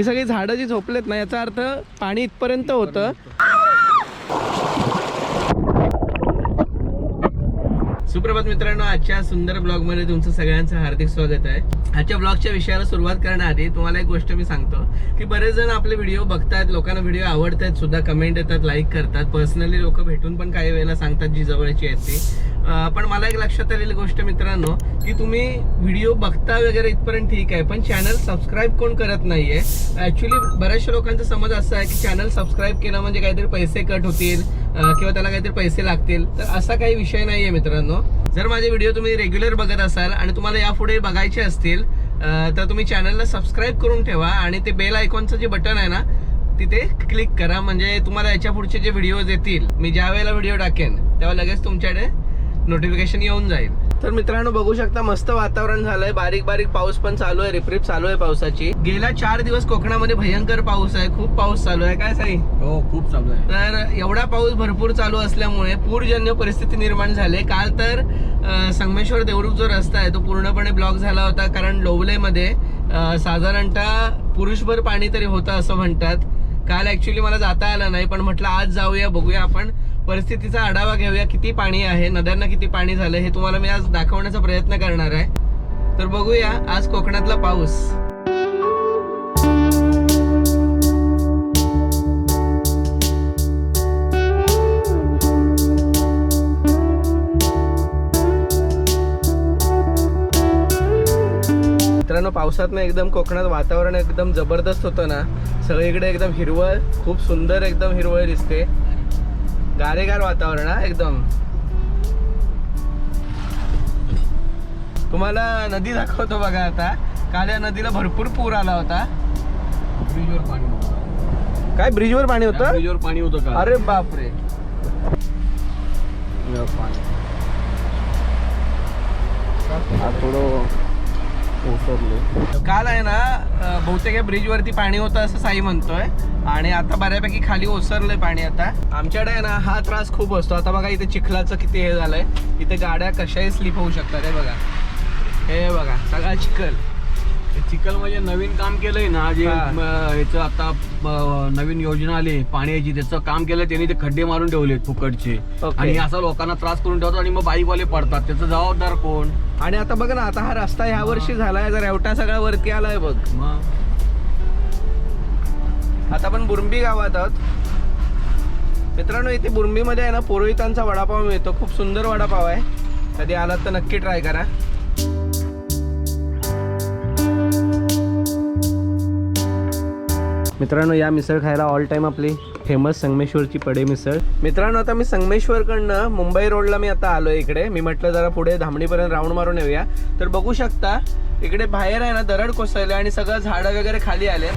ही सगळी झाडं जी झोपलेत ना याचा अर्थ पाणी इथपर्यंत होतं. सुप्रभात मित्रांनो आजच्या सुंदर ब्लॉगमध्ये तुमचं सगळ्यांचं हार्दिक स्वागत आहे. आजच्या ब्लॉगच्या विषयाला सुरुवात करण्याआधी तुम्हाला एक गोष्ट मी सांगतो की बरेच जण आपले व्हिडिओ बघतात लोकांना व्हिडिओ आवडतात सुद्धा कमेंट येतात लाईक करतात. पर्सनली लोक भेटून पण काही वेळेला सांगतात जी जवळची आहेत ती. पण मला एक लक्षात आलेली गोष्ट मित्रांनो की तुम्ही व्हिडिओ बघता वगैरे इथपर्यंत ठीक आहे पण चॅनल सबस्क्राईब कोण करत नाहीये. ऍक्च्युली बऱ्याचशा लोकांचा समज असा आहे की चॅनल सबस्क्राईब केलं म्हणजे काहीतरी पैसे कट होतील किंवा त्याला काहीतरी पैसे लागतील. तर असा काही विषय नाहीये मित्रांनो. जर माझे व्हिडिओ तुम्ही रेग्युलर बघत असाल आणि तुम्हाला यापुढे बघायचे असतील तर तुम्ही चॅनलला सबस्क्राईब करून ठेवा आणि ते बेल आयकॉनचं जे बटन आहे ना तिथे क्लिक करा. म्हणजे तुम्हाला याच्या पुढचे जे व्हिडिओज येतील मी ज्या वेळेला व्हिडिओ टाकेन तेव्हा लगेच तुमच्याकडे नोटिफिकेशन येऊन जाईल. तर मित्रांनो बघू शकता मस्त वातावरण झालंय. बारीक बारीक पाऊस पण चालू आहे. रिपरिप चालू आहे पावसाची. गेल्या चार दिवस कोकणामध्ये भयंकर पाऊस आहे. खूप पाऊस चालू आहे. काय साई? हो खूप चालू आहे. तर एवढा पाऊस भरपूर चालू असल्यामुळे पूरजन्य परिस्थिती निर्माण झाली काल तर संगमेश्वर देवरुख जो रस्ता आहे तो पूर्णपणे ब्लॉक झाला होता. कारण लोवलेमध्ये साधारणतः पुरुषभर पाणी तरी होतं असं म्हणतात. काल ऍक्च्युली मला जाता आलं नाही पण म्हटलं आज जाऊया बघूया आपण. परिस्थितीचा आढावा घेऊया. किती पाणी आहे? नद्यांना किती पाणी झालं? हे तुम्हाला मी आज दाखवण्याचा प्रयत्न करणार आहे. तर बघूया आज कोकणातला पाऊस. मित्रांनो पावसात ना एकदम कोकणात वातावरण एकदम जबरदस्त होतं ना. सगळीकडे एकदम हिरवळ खूप सुंदर एकदम हिरवळ दिसते. गारेगार वातावरण हा एकदम. तुम्हाला नदी दाखवतो बघा आता. काल या नदीला भरपूर पूर आला होता. ब्रिजवर पाणी होतं. काय ब्रिजवर पाणी होतं? ब्रिजवर पाणी होतं का? अरे बापरे. पाणी. थोडं ओसरले. काल आहे ना बहुतेक या ब्रिज वरती पाणी होतं असं साई म्हणतोय. आणि आता बऱ्यापैकी खाली ओसरलंय पाणी आता. आमच्याकडे आहे ना हा त्रास खूप असतो. आता बघा इथे चिखलाचं किती हे झालंय. इथे गाड्या कशाही स्लिप होऊ शकतात. हे बघा. हे बघा सगळा चिखल. चिखल म्हणजे नवीन काम केलंय ना जे ह्याचं आता नवीन योजना आली पाण्याची त्याचं काम केलं त्यांनी ते खड्डे मारून ठेवले फुकटचे. आणि असं लोकांना त्रास करून ठेवतात आणि मग बाईकवाले पडतात. त्याचं जबाबदार कोण? आणि आता बघ ना आता हा रस्ता ह्या वर्षी झालाय जर एवढा सगळा वरती आलाय बघ. आता आपण बुरंबी गावात आहोत. मित्रांनो इथे बुरंबीमध्ये आहे ना पुरोहितांचा वडापाव मिळतो. खूप सुंदर वडापाव आहे. कधी आलात तर नक्की ट्राय करा. मित्रांनो या मिसळ खायला ऑल टाइम आपली फेमस संगमेश्वरची पडे मिसळ. मित्रांनो आता मी संगमेश्वरकडनं मुंबई रोडला मी आता आलो इकडे. मी म्हटलं जरा पुढे धामणीपर्यंत राऊंड मारून येऊया. तर बघू शकता इकडे बाहेर आहे ना दरड कोसळले आणि सगळं झाडं वगैरे खाली आले.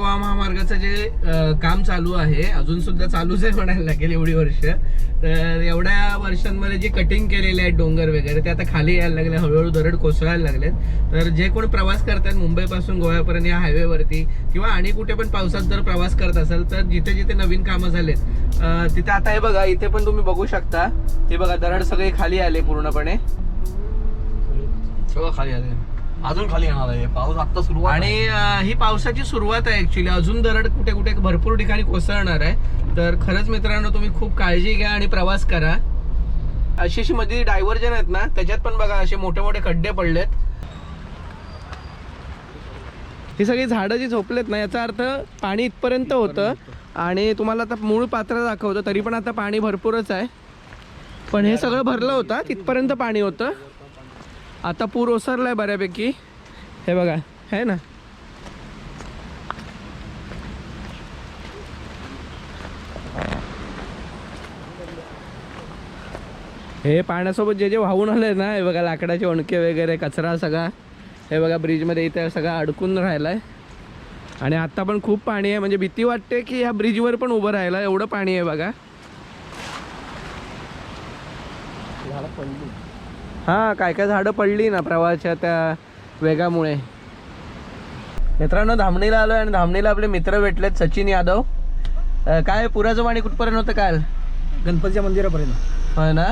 गोवा महामार्गाचं जे काम चालू आहे अजून सुद्धा चालूच आहे म्हणायला लागेल एवढी वर्ष. तर एवढ्या वर्षांमध्ये जे कटिंग केलेले आहेत डोंगर वगैरे ते आता खाली यायला लागले हळूहळू दरड कोसळायला लागलेत. तर जे कोण प्रवास करतात मुंबईपासून गोव्यापर्यंत या हायवेवरती किंवा आणि कुठे पण पावसात जर प्रवास करत असाल तर जिथे जिथे नवीन कामं झालेत तिथे आता हे बघा इथे पण तुम्ही बघू शकता. हे बघा दरड सगळे खाली आले पूर्णपणे. सगळं खाली आले. अजून खाली येणार आहे. पाऊस आता सुरू आणि अं, ही पावसाची सुरुवात आहे ऍक्च्युली अजून दरड कुठे कुठे भरपूर ठिकाणी कोसळणार आहे. तर खरंच मित्रांनो तुम्ही खूप काळजी घ्या आणि प्रवास करा. अशी अशी मध्ये डायव्हर्जन आहेत ना त्याच्यात पण बघा असे मोठे मोठे खड्डे पडलेत. ही सगळी झाडं जी झोपलेत ना याचा अर्थ पाणी इथपर्यंत होतं. आणि तुम्हाला आता मूळ पात्र दाखवतं तरी पण आता पाणी भरपूरच आहे. पण हे सगळं भरलं होतं तिथपर्यंत पाणी होतं. आता पूर ओसरलाय बऱ्यापैकी. हे बघा आहे ना. हे पाण्यासोबत जे जे वाहून आले ना हे बघा लाकडाचे ओणके वगैरे कचरा सगळा. हे बघा ब्रिजमध्ये इथे सगळा अडकून राहिलाय. आणि आत्ता पण खूप पाणी आहे. म्हणजे भीती वाटते की ह्या ब्रिजवर पण उभं राहायला एवढं पाणी आहे बघा. हा काय काय झाडं पडली ना प्रवाहाच्या त्या वेगामुळे. मित्रांनो धामणीला आलोय आणि धामणीला आपले मित्र भेटलेत सचिन यादव. काय पुराचं पाणी कुठपर्यंत होतं काल? गणपतीच्या मंदिरापर्यंत. होय ना?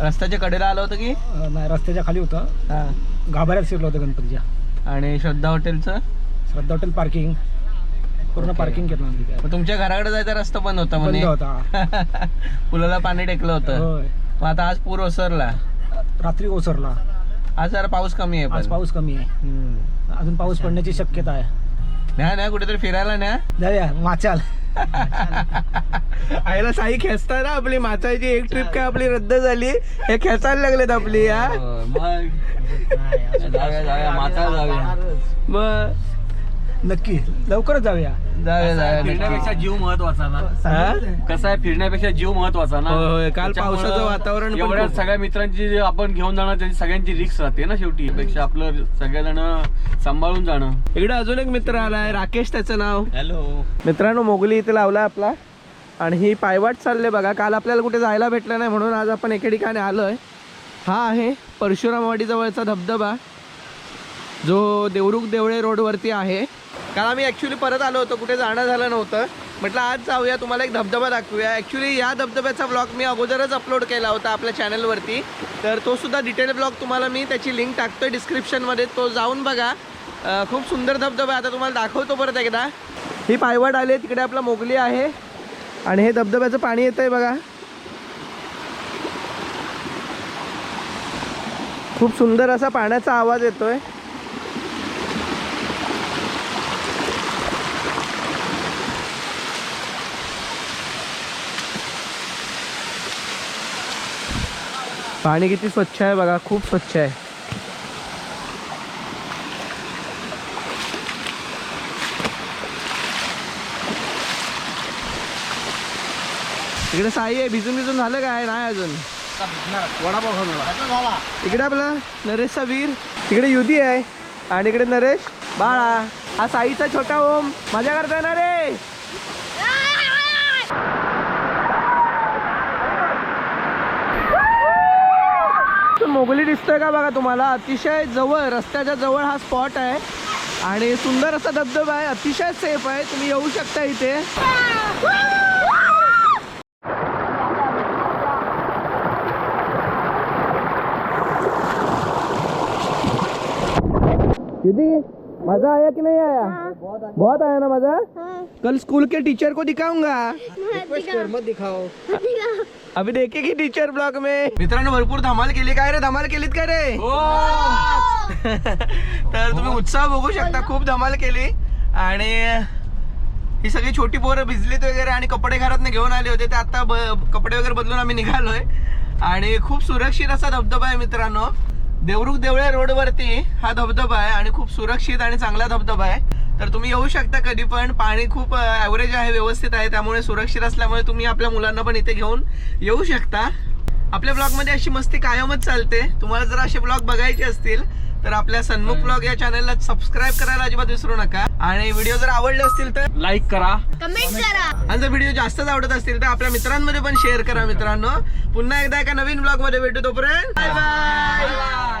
रस्त्याच्या कडेला आलं होतं की? नाही रस्त्याच्या खाली होतं. हा. गाभाऱ्यात शिरलं होतं गणपतीच्या. आणि श्रद्धा हॉटेलचं? Shraddha hotel parking. पूर्ण. पार्किंग केलं तुमच्या घराकडे जायचा रस्ता बंद होता बंद म्हणे होता. पुलाला पाणी टेकलं होतं. मग आता आज पूर ओसरला. रात्री ओसरला. आज जरा पाऊस कमी आहे आज पण. पाऊस कमी आहे. हम्म. अजून पाऊस पडण्याची शक्यता आहे. न्या न्या कुठेतरी फिरायला न्या. जाऊया माचाल आईला साई खेचता ना आपली माचायची एक ट्रिप काय आपली रद्द झाली? हे खेचायला लागलेत आपली हा? हो, मग. जाऊया जाऊया माता जाऊया. मग. नक्की. लवकरच जाऊया. जाऊया जाऊया फिरण्यापेक्षा. जीव महत्त्वाचा ना? हा? कसं आहे फिरण्यापेक्षा जीव महत्त्वाचा ना? होय, होय. काल त्याच्यामुळं पावसाचं वातावरण पण एवढ्या खूप. सगळ्या मित्रांची जे आपण घेऊन जाणार त्याची सगळ्यांची रिक्स राहते ना शेवटी. पेक्षा आपलं सगळेजण सांभाळून जाणं. इकडे अजून एक मित्र आलाय राकेश त्याचं नाव. हॅलो. मित्रांनो मोगली इथे लावला आपला. आणि ही पायवाट चालले बघा. काल आपल्याला कुठे जायला भेटलं नाही म्हणून आज आपण एके ठिकाणी आलोय. हा आहे परशुरामवाडी जवळचा धबधबा. जो देवरुख देवळे रोडवरती आहे. कारण आम्ही ॲक्च्युली परत आलो होतो कुठे जाणं झालं नव्हतं. म्हटलं आज जाऊया तुम्हाला एक धबधबा दाखवूया. ॲक्च्युली या धबधब्याचा ब्लॉग मी अगोदरच अपलोड केला होता आपल्या चॅनलवरती तर तो सुद्धा डिटेल ब्लॉग तुम्हाला मी त्याची लिंक टाकतोय डिस्क्रिप्शनमध्ये तो जाऊन बघा. खूप सुंदर धबधबा आता तुम्हाला दाखवतो परत एकदा. ही पायवाट आली तिकडे आपला मोगली आहे. आणि हे धबधब्याचं पाणी येतंय बघा. खूप सुंदर असा पाण्याचा आवाज येतोय. पाणी किती स्वच्छ आहे बघा खूप स्वच्छ आहे. इकडे साई आहे भिजून भिजून झालं काय? नाही अजून. वडापाव खाऊन इकडे आपला नरेशचा वीर इकडे युधी आहे आणि इकडे नरेश बाळा. हा साईचा छोटा ओम. मजा करताय ना रे तो मोगली दिसतोय का बघा तुम्हाला? अतिशय जवळ रस्त्याच्या जवळ हा स्पॉट आहे. आणि सुंदर असा धबधबा आहे अतिशय सेफ आहे. तुम्ही येऊ शकता इथे. युधी मजा आया कि नहीं आया? बहुत आया ना मजा कल स्कूल के टीचर को दिखाऊंगा. मत दिखाओ. अभी देखेगी टीचर ब्लॉग में। मित्रांनो भरपूर धमाल केली. काय रे धमाल केलीत काय रे? तर तुम्ही उत्साह बघू शकता खूप धमाल केली. आणि ही सगळी छोटी पोरं भिजलीत वगैरे आणि कपडे घरात घेऊन आले होते ते आता कपडे वगैरे बदलून आम्ही निघालोय. आणि खूप सुरक्षित असा धबधबा आहे मित्रांनो. देवरुख देवळे रोडवरती हा धबधबा आहे आणि खूप सुरक्षित आणि चांगला धबधबा आहे. तर तुम्ही येऊ शकता कधी पण. पाणी खूप ॲव्हरेज आहे व्यवस्थित आहे. त्यामुळे सुरक्षित असल्यामुळे तुम्ही आपल्या मुलांना पण इथे घेऊन येऊ शकता. आपल्या ब्लॉगमध्ये अशी मस्ती कायमच चालते. तुम्हाला जर असे ब्लॉग बघायचे असतील तर आपल्या सन्मुख ब्लॉग या चॅनलला सबस्क्राईब करायला अजिबात विसरू नका. आणि व्हिडिओ जर आवडले असतील तर लाईक करा. कमेंट करा. आणि जर व्हिडिओ जास्तच आवडत असतील तर आपल्या मित्रांमध्ये पण शेअर करा मित्रांनो. पुन्हा एकदा एका नवीन ब्लॉगमध्ये भेटू तोपर्यंत. Bye bye